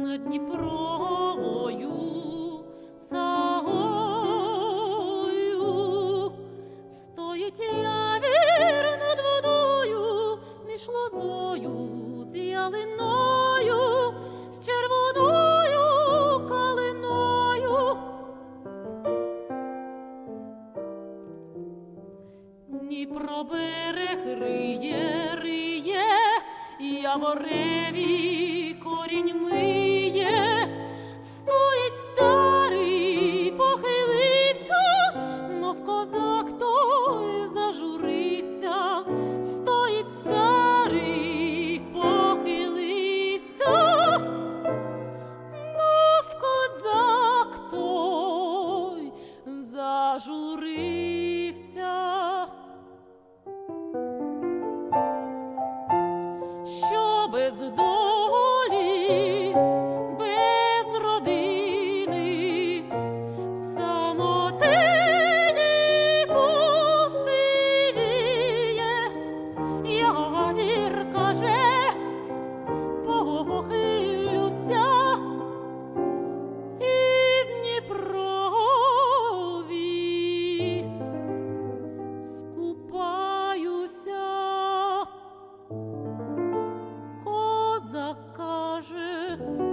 Дніпровою сагою стоїть явір над водою, між лозою з ялиною, з червоною калиною. Дніпро берег риє, риє, явореві корінь миє, без 我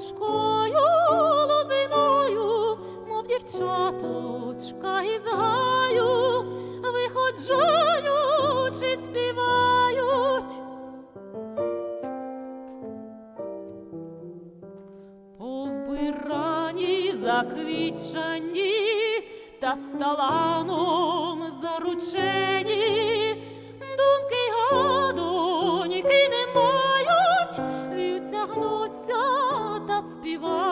гнучкою лозиною, мов дівчаточка із гаю, виходжаючи, співають. Повбирані, заквітчані та сталаном заручені, та співають.